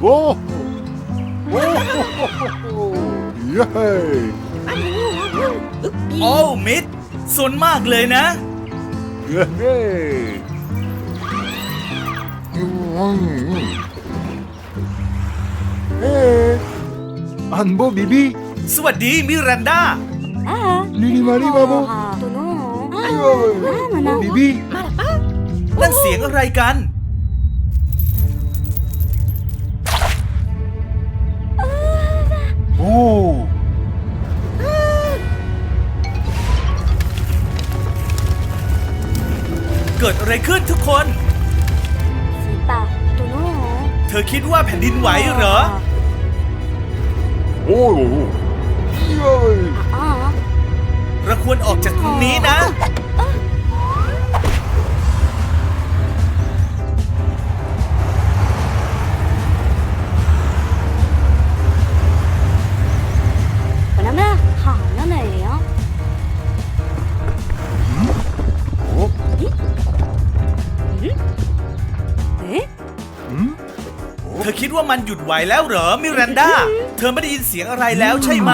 โอ้โอ้เย้โอ้มิดสนมากเลยนะ เย้เย้เอ๊ะอันโบบีบีสวัสดีมิรันดาลิลิมารีบาโบบีบีนั่นเสียงอะไรกัน เกิดอะไรขึ้นทุกคน สีปากตัวน้อยเหรอเธอคิดว่าแผ่นดินไหวเหรอ โอ้ย อ๋อ เราควรออกจากตรงนี้นะ มันหยุดไหวแล้วเหรอ มิรันดา เธอไม่ได้ยินเสียงอะไรแล้วใช่ไหม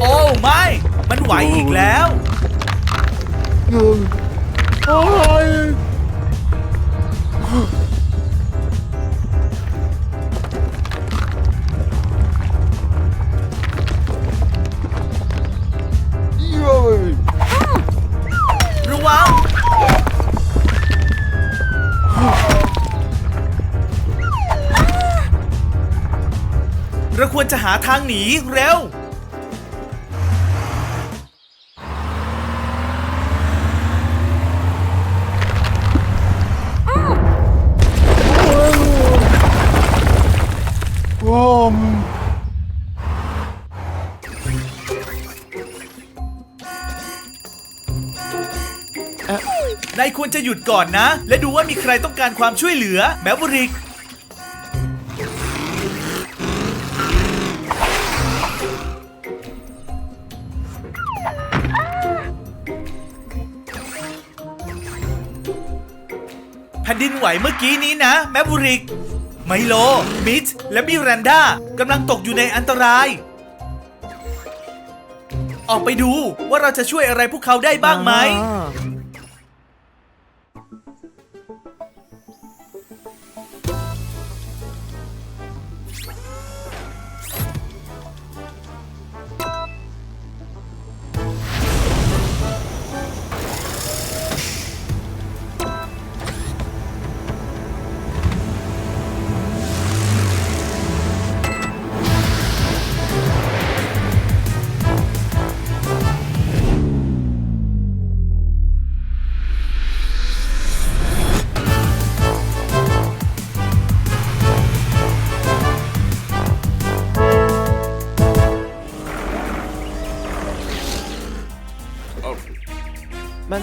โอ้ไม่ มันไหวอีกแล้ว โอ้ย เราควรจะหาทางหนีเร็ว โอ้มนายควรจะหยุดก่อนนะ และดูว่ามีใครต้องการความช่วยเหลือแมวริก แผ่นดินไหวเมื่อกี้นี้นะ แมบุริก ไมโล มิชและมิรันดากำลังตกอยู่ในอันตราย ออกไปดูว่าเราจะช่วยอะไรพวกเขาได้บ้างไหม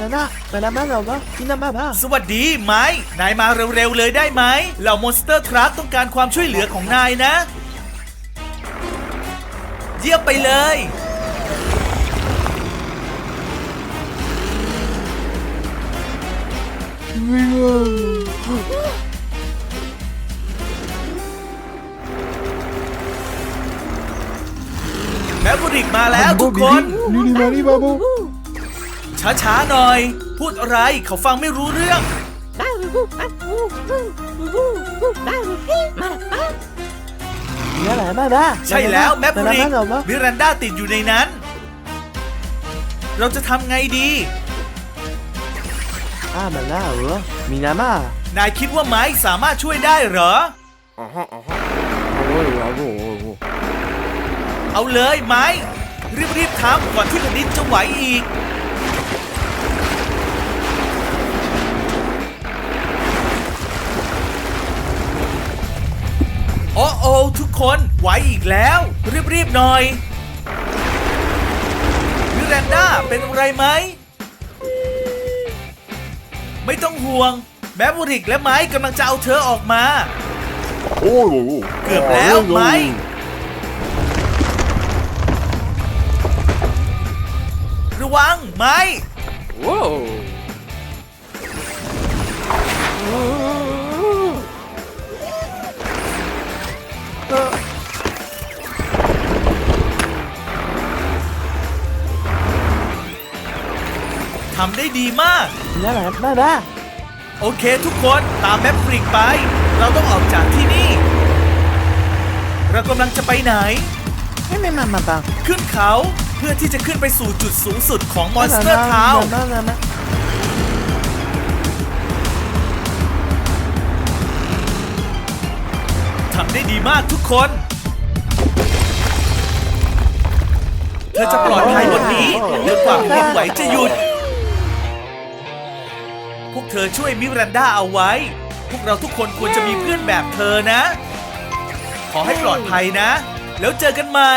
แล้วนะมาแล้วมาเราก็ที่นั่นมาบ้าสวัสดีไม้นายมาเร็วๆเลยได้ไหมเหล่ามอนสเตอร์ครับต้องการความช่วยเหลือของนายนะ เยี่ยมไปเลย แมวบุริกมาแล้วทุกคน นี่นี่มานี่บาบู ช้าๆหน่อย พูดอะไรเขาฟังไม่รู้เรื่อง นี่แหละมาแล้าใช่แล้วแมปริกวิรันดาติดอยู่ในนั้น เราจะทำไงดี อ้ามาล่าเหรอมีนามานายคิดว่าไม้สามารถช่วยได้เหรออเอาเลยไม้รีบๆทำก่อนที่แผ่นดินจะไหวอีก โอ้โอทุกคนไหวอีกแล้ว รีบๆหน่อยมิรันดาเป็นอะไรไหม ไม่ต้องห่วง แมวริกและไม้กำลังจะเอาเธอออกมา โอ้โหเกือบแล้วไหมระวังไม้ ทำได้ดีมาก là là ba ba โอเคทุกคนตามแมปฟริกไป เราต้องออกจากที่นี่ เรากำลังจะไปไหน Em em mà mà ba ขึ้นเขาเพื่อที่จะขึ้นไปสู่จุดสูงสุดของมอนสเตอร์ทาว ba ba ba ทำได้ดีมากทุกคน เธอจะปลอดภัยบนนี้จนกว่าแผ่นดินไหวจะหยุดพวก เธอช่วยมิรันดาเอาไว้ พวกเราทุกคนควรจะมีเพื่อนแบบเธอนะ ขอให้ปลอดภัยนะ แล้วเจอกันใหม่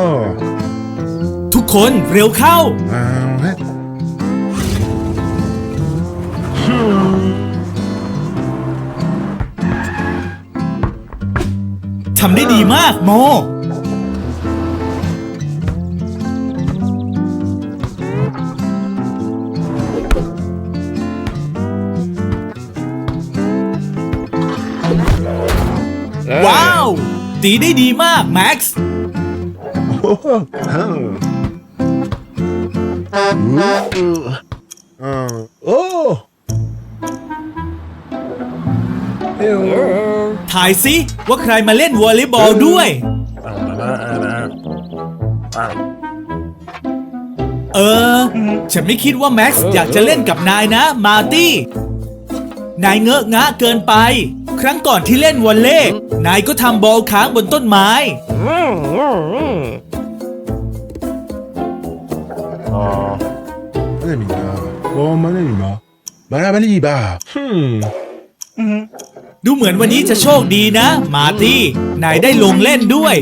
Oh. ทุกคนเร็วเข้า Um, eh. ทำได้ดีมากโม ตีได้ดีมากแม็กซ์ Oh. Uh, oh. Ew. ถ่ายสิว่าใครมาเล่นวอลเลย์บอลด้วย เออ ฉันไม่คิดว่าแม็กซ์อยากจะเล่นกับนายนะ มาร์ตี้ นายเงอะงะเกินไป ครั้งก่อนที่เล่นวอลเล่นายก็ทำบอลค้างบนต้นไม้ 마늘이다. 어, 마늘이마. 마라 마늘이봐. 흠. ดูเหมือนวันนี้จะโชคดีนะ มาร์ตี้ นายได้ลงเล่นด้วย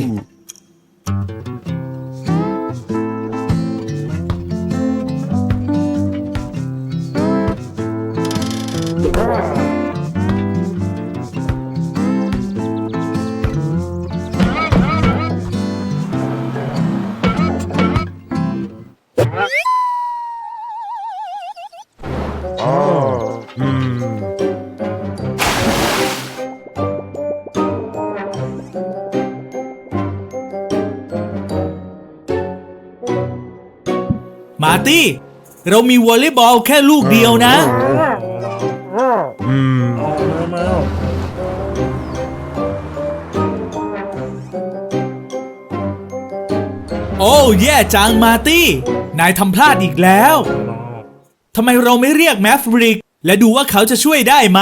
าร์ตี้ เรามีวอลเลย์บอลแค่ลูกเดียวนะโอ้แย่จังมาร์ตี้ นายทำพลาดอีกแล้วทำไมเราไม่เรียกแมฟริก และดูว่าเขาจะช่วยได้ไหม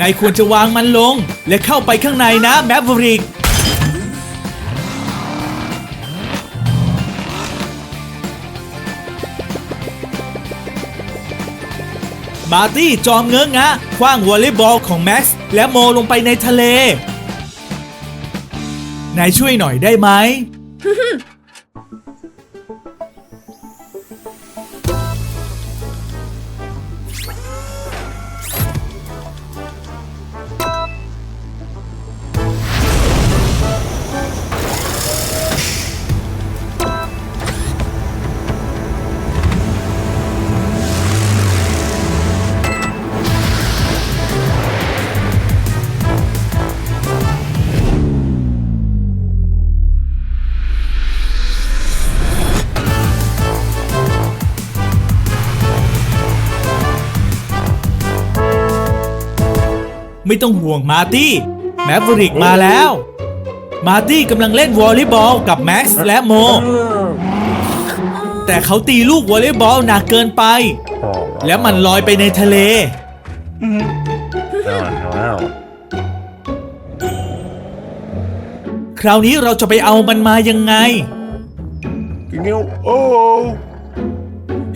นายควรจะวางมันลง และเข้าไปข้างในนะแมฟริก มาร์ตี้จอมเงืองะคว้างวอลเลย์บอลของแม็กซ์และโมลงไปในทะเล นายช่วยหน่อยได้ไหม ไม่ต้องห่วงมาตี้แมฟริกมาแล้ว มาตี้กำลังเล่นวอลเลย์บอลกับแม็กซ์และโม แต่เขาตีลูกวอลเลย์บอลหนักเกินไป และมันลอยไปในทะเล คราวนี้เราจะไปเอามันมายังไง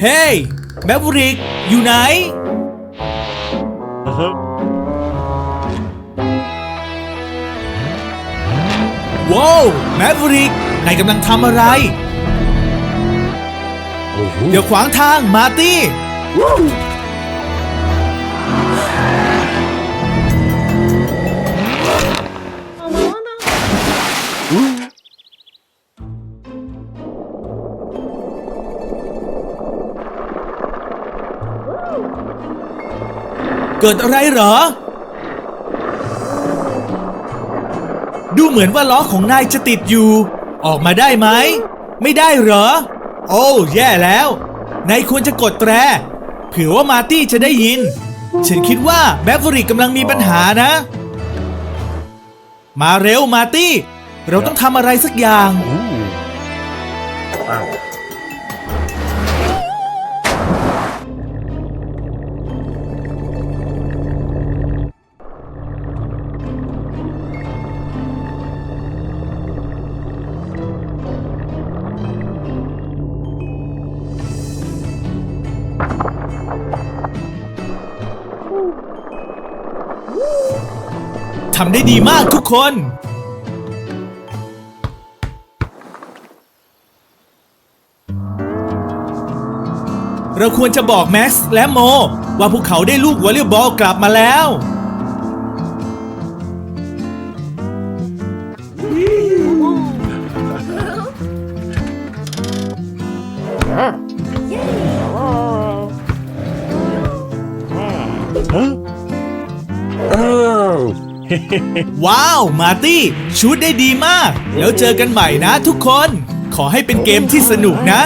เฮ้ยแมฟริกอยู่ไหนว ว้าวแมฟริกนายกำลังทำอะไร เดี๋ยวขวางทางมาร์ตี้เกิดอะไรเหรอ ดูเหมือนว่าล้อของนายจะติดอยู่ ออกมาได้ไหม ไม่ได้เหรอ โอ้แย่แล้ว นายควรจะกดแตรเผื่อว่ามาตี้จะได้ยิน ฉันคิดว่าแบฟฟอริกกำลังมีปัญหานะ มาเร็วมาตี้ เราต้องทำอะไรสักอย่าง ทำได้ดีมากทุกคน เราควรจะบอกแม็กซ์และโม ว่าพวกเขาได้ลูกวอลเลย์บอลกลับมาแล้ว ว้าว มาร์ตี้ ชุดได้ดีมาก แล้วเจอกันใหม่นะทุกคน ขอให้เป็นเกมที่สนุกนะ